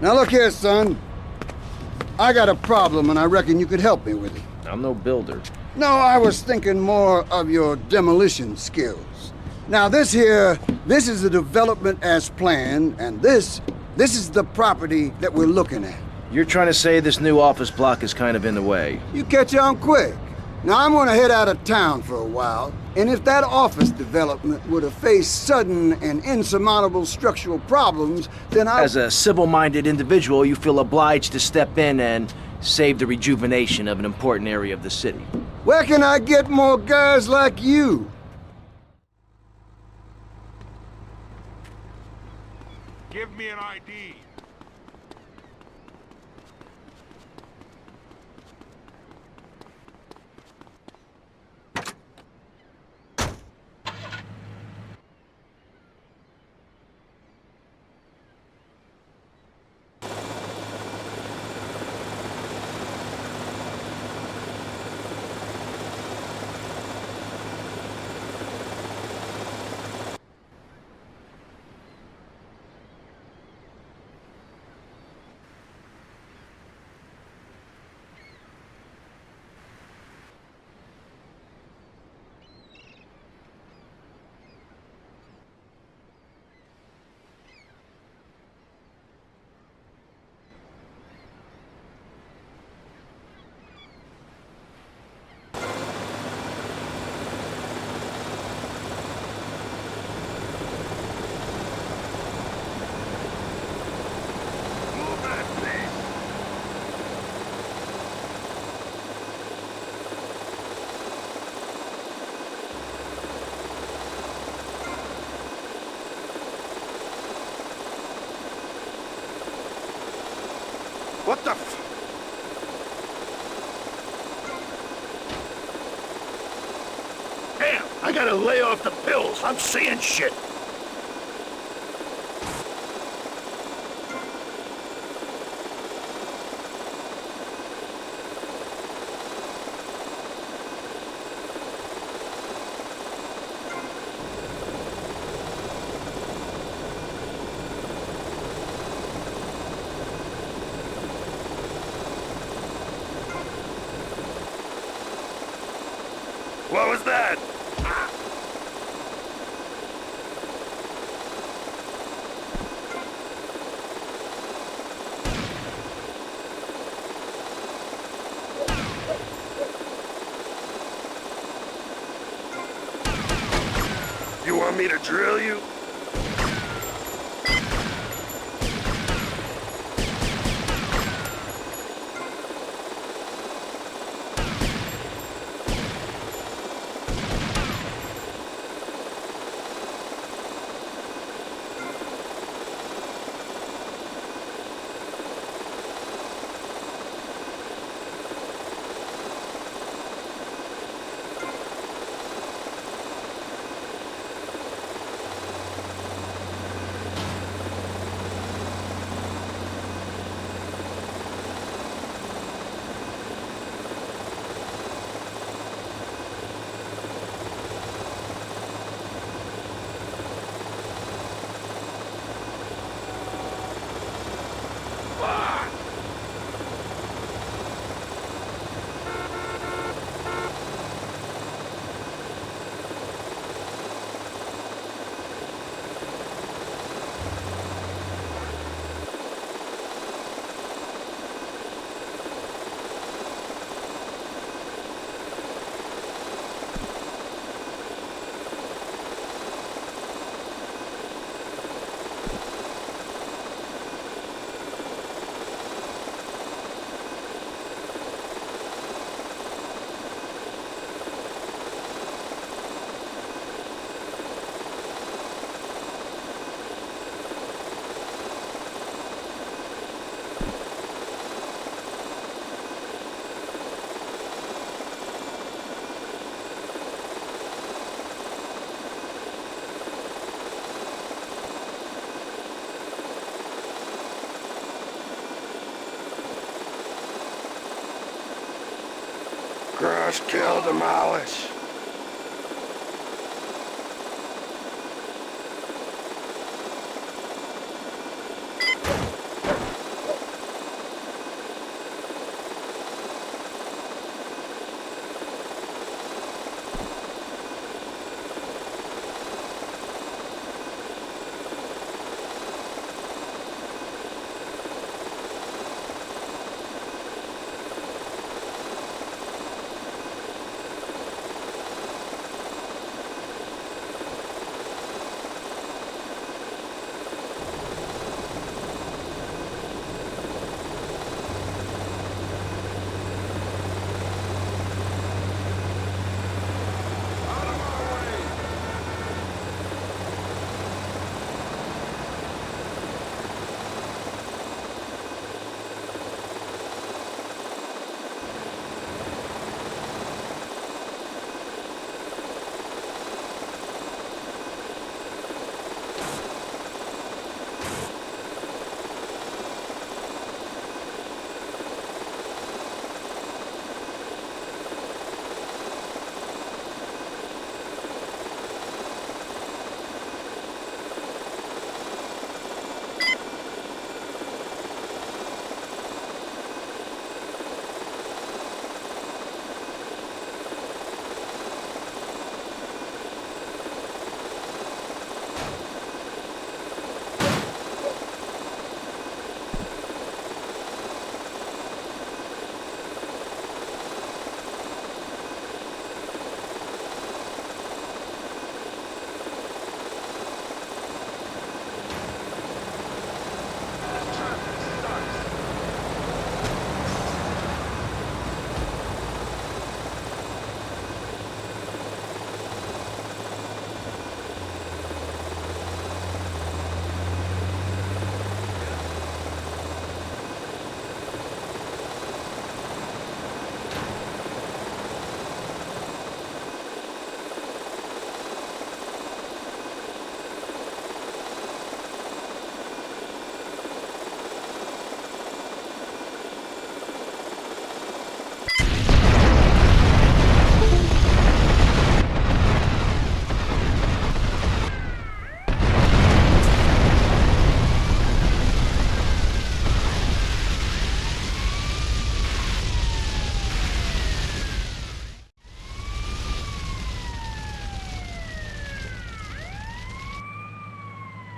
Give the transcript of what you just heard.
Now look here, son. I got a problem and I reckon you could help me with it. I'm no builder. No, I was thinking more of your demolition skills. Now this here, this is the development as planned, and this, this is the property that we're looking at. You're trying to say this new office block is kind of in the way. You catch on quick. Now I'm gonna head out of town for a while, and if that office development were to face sudden and insurmountable structural problems, then I... As a civil-minded individual, you feel obliged to step in and save the rejuvenation of an important area of the city. Where can I get more guys like you? Give me an ID. What the f- Damn, I gotta lay off the pills. I'm seeing shit. What was that? You want me to drill you? Crush, kill, demolish.